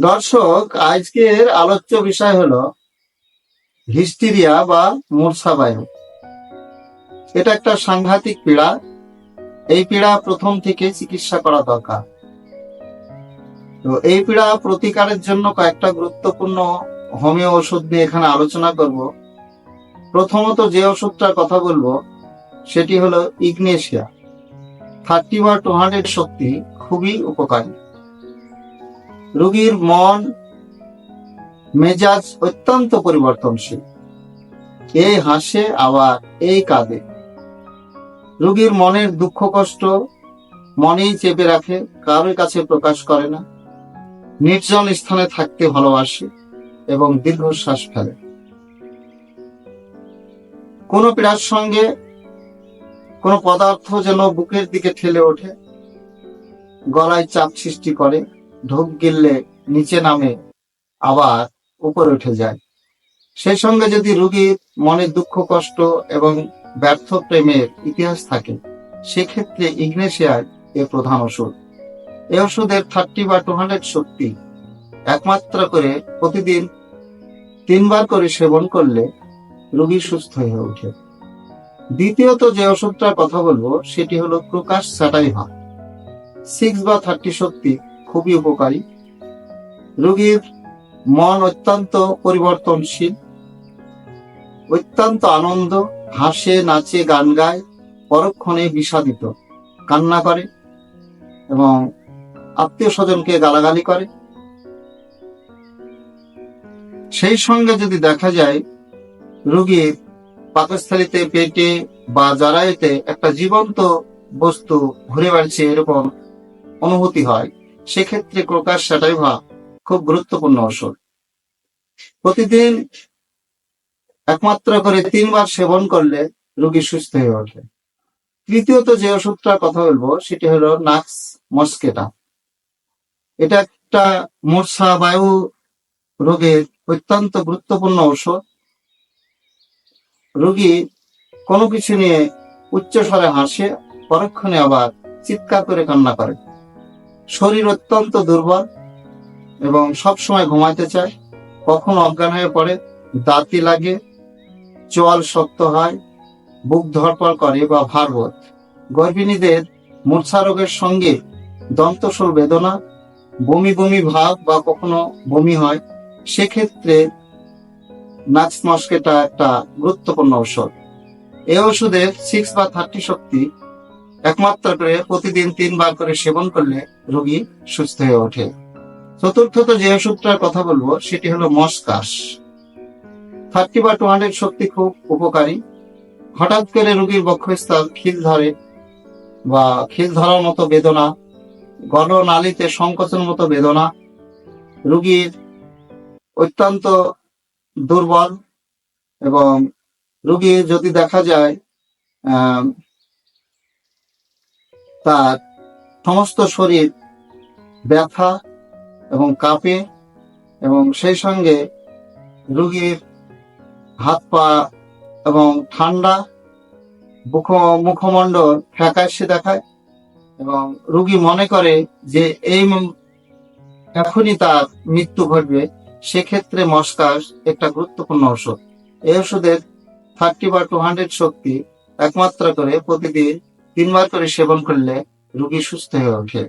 দর্শক, আজকের আলোচ্য বিষয় হলো হিস্টিরিয়া বা মূর্ছাবায়ু। এটা একটা সাংঘাতিক পীড়া। এই পীড়া প্রথম থেকে চিকিৎসা করা দরকার। তো এই পীড়া প্রতিকারের জন্য কয়েকটা গুরুত্বপূর্ণ হোমিও ওষুধ নিয়ে এখানে আলোচনা করব। প্রথমত যে ওষুধটার কথা বলব, সেটি হলো ইগনেশিয়া। থার্টি বা টু হান্ড্রেড শক্তি খুবই উপকারী। রোগীর মন, মেজাজ অত্যন্ত পরিবর্তনশীল। এই হাসে, আবার এই কাঁদে। রোগীর মনের দুঃখ, কষ্ট মনেই চেপে রাখে, কারোর কাছে প্রকাশ করে না। নির্জন স্থানে থাকতে ভালোবাসে এবং দীর্ঘশ্বাস ফেলে। কোনো পীড়ার সঙ্গে কোনো পদার্থ যেন বুকের দিকে ঠেলে ওঠে, গলায় চাপ সৃষ্টি করে। ঢোক গিললে নিচে নামে, আবার উপরে উঠে যায়। সেই সঙ্গে যদি রুগীর মনে দুঃখ, কষ্ট এবং ব্যর্থ প্রেমের ইতিহাস থাকে, সেক্ষেত্রে ইগনেশিয়ার এ প্রধান ওষুধ। এই ওষুধের থার্টি বা টু হান্ড্রেড শক্তি একমাত্র করে প্রতিদিন তিনবার করে সেবন করলে রোগী সুস্থ হয়ে ওঠে। দ্বিতীয়ত যে ওষুধটার কথা বলব, সেটি হলো প্রকাশ স্যাটাইভা। সিক্স বা থার্টি শক্তি খুবই উপকারী। রোগীর মন অত্যন্ত পরিবর্তনশীল, অত্যন্ত আনন্দ, হাসে, নাচে, গান গায়, পরক্ষণে বিষাদিত, কান্না করে এবং আত্মীয় স্বজনকে গালাগালি করে। সেই সঙ্গে যদি দেখা যায়, রোগীর পাকস্থলিতে, পেটে বা জরায়ুতে একটা জীবন্ত বস্তু ঘুরে বেড়াচ্ছে এরকম অনুভূতি হয়। সেক্ষেত্রে ক্রোকাস স্যাটাইভা খুব গুরুত্বপূর্ণ ওষুধ প্রতিদিন একমাত্র করে তিনবার সেবন করলে রোগী সুস্থ হয়ে ওঠে। তৃতীয়ত যে ওষুধটার কথা বলব, সেটি হলো নাক্স মস্কেটা। এটা একটা মূর্ছা বায়ু রোগের অত্যন্ত গুরুত্বপূর্ণ ঔষধ। রোগী কোনো কিছু নিয়ে উচ্চস্বরে হাসে, পরক্ষণে আবার চিৎকার করে কান্না করে। শরীর অত্যন্ত দুর্বল এবং সব সময় ঘুমাইতে চায়, কখন অজ্ঞান হয়ে পড়ে দাঁতি লাগে, চোয়াল শক্ত হয়, বুক ধরপড় করে বা ভারবোধ গর্ভিণীদের মূর্ছা রোগের সঙ্গে দন্তশূল বেদনা, বমি বমি ভাব বা কখনো বমি হয়, সেক্ষেত্রে নাক্স মস্কেটা একটা গুরুত্বপূর্ণ ঔষধ। এই ওষুধের সিক্স বা থার্টি শক্তি একমাত্র প্রতিদিন তিনবার করে সেবন করলে রোগী সুস্থ হয়ে ওঠে। চতুর্থত যে ওষুধটার কথা বলব, সেটি হলো মস্কাস। থার্টি বা টু হান্ড্রেড শক্তি খুব উপকারী। হঠাৎ করে রোগীর বক্ষস্থল খিল ধরে বা খিল ধরার মতো বেদনা, গণনালীতে সংকোচন মতো বেদনা, রুগীর অত্যন্ত দুর্বল এবং রোগী যদি দেখা যায় তার সমস্ত শরীর ব্যথা এবং কাঁপে এবং সেই সঙ্গে রুগীর হাত পা এবং ঠান্ডা মুখ, মুখমণ্ডল ফ্যাকাশে দেখায় এবং রুগী মনে করে যে এই এখনই তার মৃত্যু ঘটবে, সেক্ষেত্রে মস্কাস একটা গুরুত্বপূর্ণ ওষুধ এই ওষুধের থার্টি বা টু হান্ড্রেড শক্তি একমাত্র করে প্রতিদিন তিনবার করে সেবন করলে রোগী সুস্থ হয়ে ওঠে।